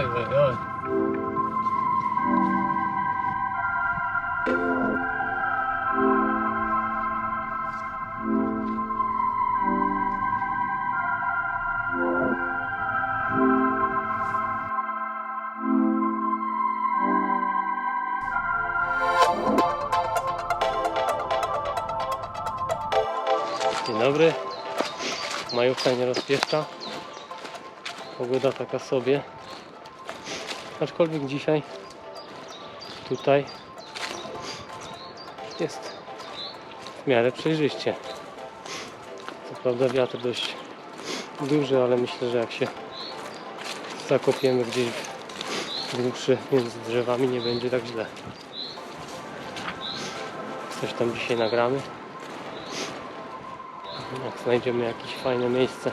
Oj, oj, oj. Dzień dobry. Majówka nie rozpieszcza. Pogoda taka sobie. Aczkolwiek dzisiaj tutaj jest w miarę przejrzyście. Co prawda wiatr dość duży, ale myślę, że jak się zakopiemy gdzieś głębszy między drzewami nie będzie tak źle. Coś tam dzisiaj nagramy. Jak znajdziemy jakieś fajne miejsce,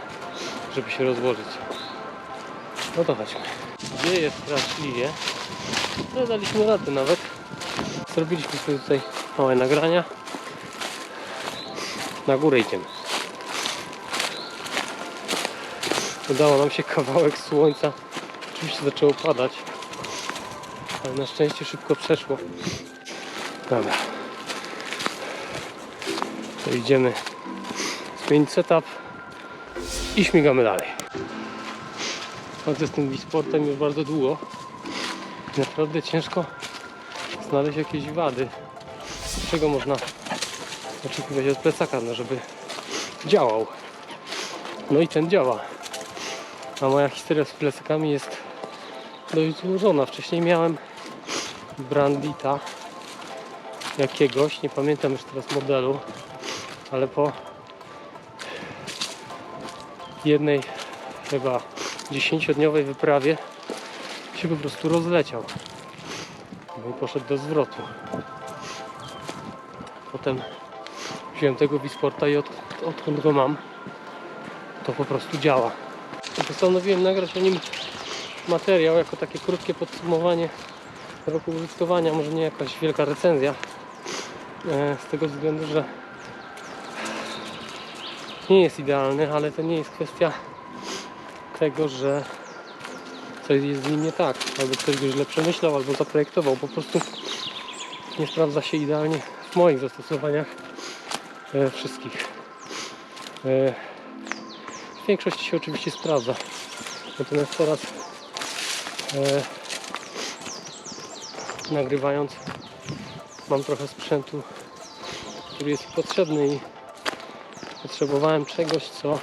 żeby się rozłożyć. No to chodźmy. Dzieje straszliwie. No daliśmy radę nawet. Zrobiliśmy sobie tutaj małe nagrania. Na górę idziemy. Udało nam się kawałek słońca. Oczywiście zaczęło padać. Ale na szczęście szybko przeszło. Dobra. To idziemy zmienić setup i śmigamy dalej. Chodzę z tym Wisportem już bardzo długo. Naprawdę ciężko znaleźć jakieś wady. Czego można oczekiwać od plecaka, no żeby działał. No i ten działa. A moja historia z plecakami jest dość złożona. Wcześniej miałem Brandita jakiegoś, nie pamiętam już teraz modelu, ale po jednej chyba 10-dniowej wyprawie się po prostu rozleciał. I poszedł do zwrotu. Potem wziąłem tego Wisporta i od, odkąd go mam, to po prostu działa. Postanowiłem nagrać o nim materiał jako takie krótkie podsumowanie roku użytkowania, może nie jakaś wielka recenzja. e, Z tego względu, że nie jest idealny, ale to nie jest kwestia tego, że coś jest z nim nie tak, albo ktoś go źle przemyślał, albo zaprojektował. Po prostu nie sprawdza się idealnie w moich zastosowaniach e, wszystkich. E, w większości się oczywiście sprawdza. Natomiast teraz e, nagrywając mam trochę sprzętu, który jest potrzebny i potrzebowałem czegoś, co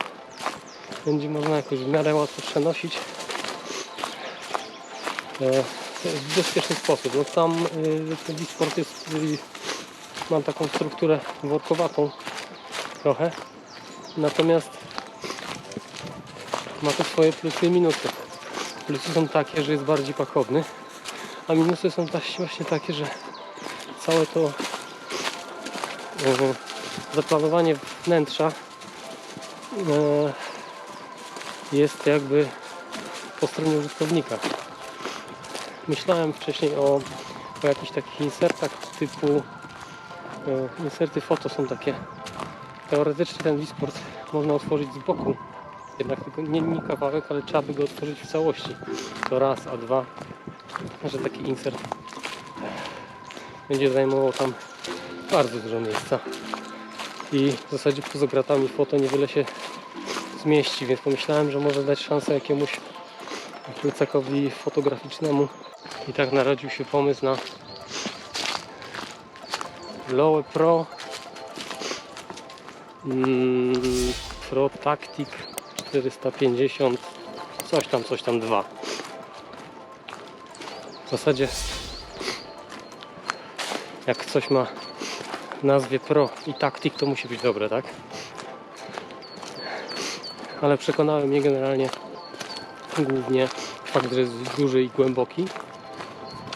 będzie można jakoś w miarę łatwo przenosić e, w bezpieczny sposób. No tam y, ten Disport jest, y, mam taką strukturę workowatą trochę, natomiast ma to swoje plusy i minusy. Plusy są takie, że jest bardziej pakowny, a minusy są właśnie takie, że całe to e, zaplanowanie wnętrza e, jest jakby po stronie użytkownika. Myślałem wcześniej o, o jakichś takich insertach typu e, inserty foto są takie. Teoretycznie ten Disport można otworzyć z boku, jednak tylko nie, nie kawałek, ale trzeba by go otworzyć w całości. To raz, a dwa, że taki insert będzie zajmował tam bardzo dużo miejsca i w zasadzie poza gratami foto niewiele się zmieści, więc pomyślałem, że może dać szansę jakiemuś plecakowi fotograficznemu. I tak narodził się pomysł na Lowe Pro. Mm, Pro Tactic 450 coś tam, coś tam 2 w zasadzie jak coś ma nazwie Pro i Tactic to musi być dobre, tak? Ale przekonałem mnie generalnie głównie fakt, że jest duży i głęboki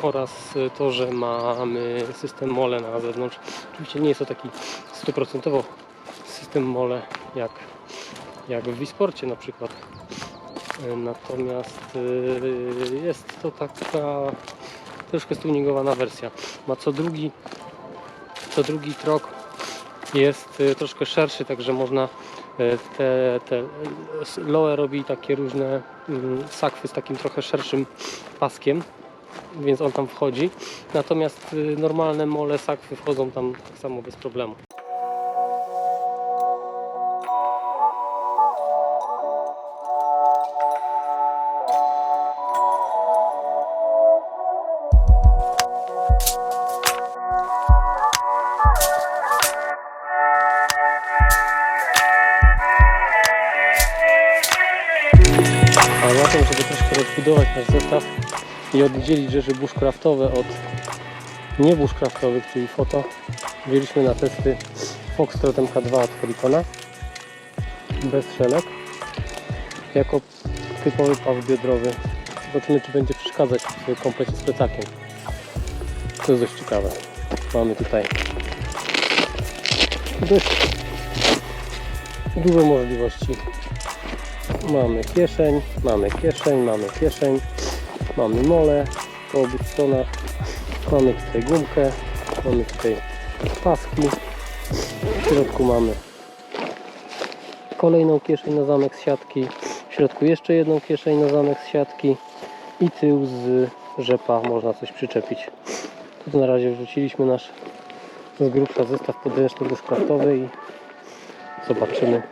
oraz to, że mamy system mole na zewnątrz. Oczywiście nie jest to taki stuprocentowo system mole jak, jak w Wisporcie na przykład. Natomiast e, jest to taka troszkę stuningowana wersja. Ma co drugi, co drugi trok jest e, troszkę szerszy, także można Te, te Loe robi takie różne mm, sakwy z takim trochę szerszym paskiem, więc on tam wchodzi. Natomiast y, normalne mole sakwy wchodzą tam tak samo bez problemu. Rozbudować nasz zestaw i oddzielić rzeczy bushcraftowe od nie bushcraftowych, czyli foto, wzięliśmy na testy Foxtrot MK2 od Helicona bez szelek jako typowy pas biodrowy. Zobaczymy, czy będzie przeszkadzać w komplecie z plecakiem. To jest dość ciekawe. Mamy tutaj dość duże możliwości Mamy kieszeń, mamy kieszeń, mamy kieszeń, mamy mole po obu stronach, mamy tutaj gumkę, mamy tutaj paski, w środku mamy kolejną kieszeń na zamek z siatki, w środku jeszcze jedną kieszeń na zamek z siatki i tył z rzepa można coś przyczepić. Tu na razie wrzuciliśmy nasz z grubsza zestaw podręczny bushcraftowy i zobaczymy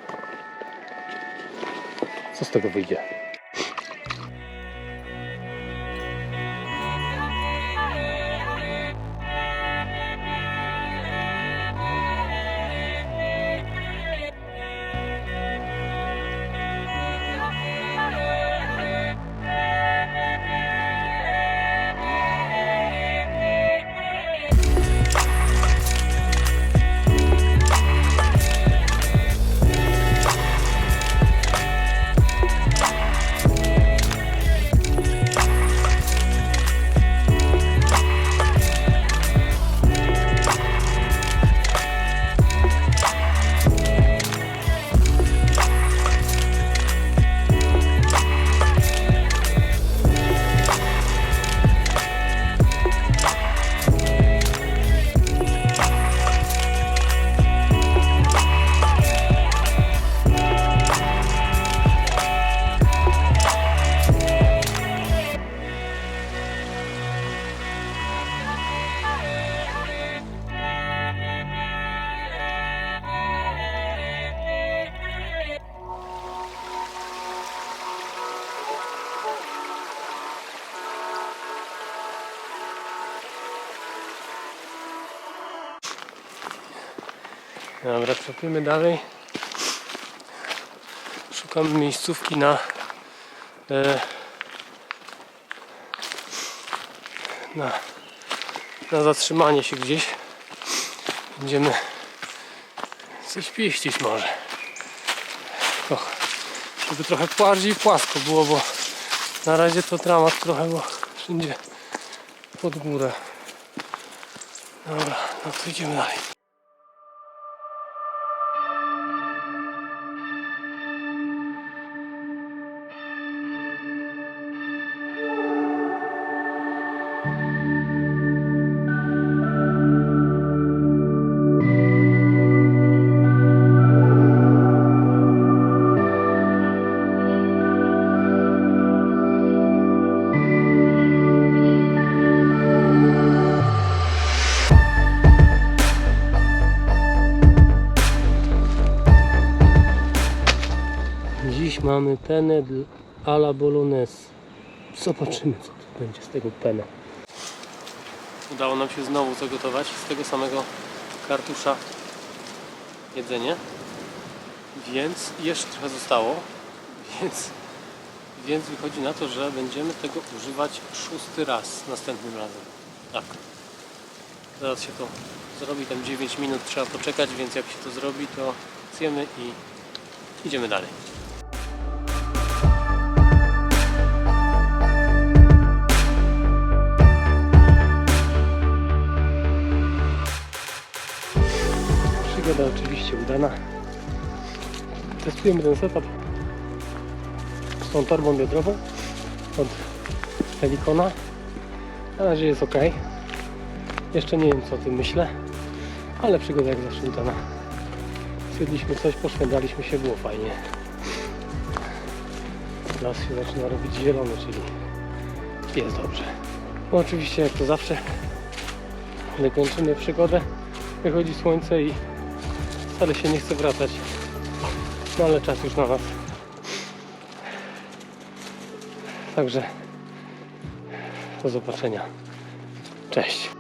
co z tego wyjdzie. Dobra, przepłymy dalej. Szukamy miejscówki na e, na, na zatrzymanie się gdzieś. Będziemy coś pieścić może. O, żeby trochę bardziej płasko było, bo na razie to dramat trochę, bo wszędzie pod górę. Dobra, no to idziemy dalej. Mamy penę d- alla bolognese. Zobaczymy co tu będzie z tego penę. Udało nam się znowu zagotować z tego samego kartusza jedzenie. Więc jeszcze trochę zostało. Więc, więc wychodzi na to, że będziemy tego używać szósty raz następnym razem. Tak. Zaraz się to zrobi, tam 9 minut trzeba poczekać, więc jak się to zrobi, to zjemy i idziemy dalej. Przygoda oczywiście udana. Testujemy ten setup z tą torbą biodrową od Helikona. Na razie jest ok. Jeszcze nie wiem co o tym myślę, ale przygoda jak zawsze udana. Zjedliśmy coś, poszwędzaliśmy się, było fajnie. Las się zaczyna robić zielony, czyli jest dobrze. No oczywiście jak to zawsze, gdy kończymy przygodę, wychodzi słońce i wcale się nie chce wracać. No ale czas już na nas. Także do zobaczenia. Cześć.